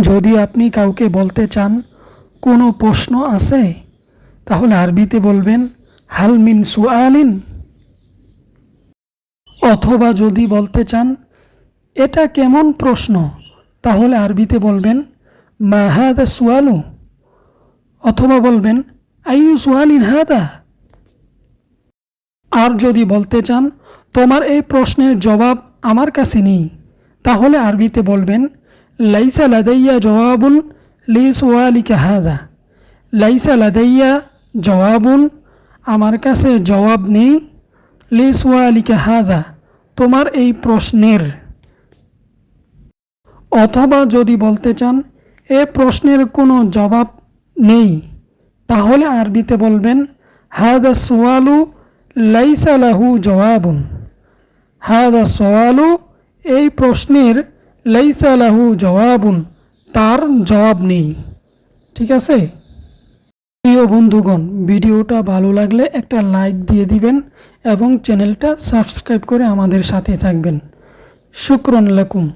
যদি আপনি কাউকে বলতে চান, কোনো প্রশ্ন আছে? তাহলে আরবিতে বলবেন, হাল মিন সুআলিন? অথবা যদি বলতে চান, এটা কেমন প্রশ্ন? তাহলে আরবিতে বলবেন, মা হাদা সুয়ালু অথবা বলবেন আইউ সুয়ালিন হাদা? আর যদি বলতে চান, তোমার এই প্রশ্নের জবাব আমার কাছে নেই, তাহলে আরবিতে বলবেন লাদাইয়া জবাবুন লি সোয়ালিকা হাদা লাইসা লাদাইয়া জবাবুন আমার কাছে জবাব নেই লি সোয়ালিকা হাদা তোমার এই প্রশ্নের। অথবা যদি বলতে চান, এ প্রশ্নের কোনো জবাব নেই, তাহলে আরবিতে বলবেন, হাদা সোয়ালু লাইসা লাহু জবাবুন হাদা সোয়ালু এই প্রশ্নের লাইসা লাহু জবাবুন তার জবাব নেই। ঠিক আছে? প্রিয় বন্ধুগণ, ভিডিওটা ভালো লাগলে একটা লাইক দিয়ে দিবেন এবং চ্যানেলটা সাবস্ক্রাইব করে আমাদের সাথে থাকবেন। শুক্রন লাকুম।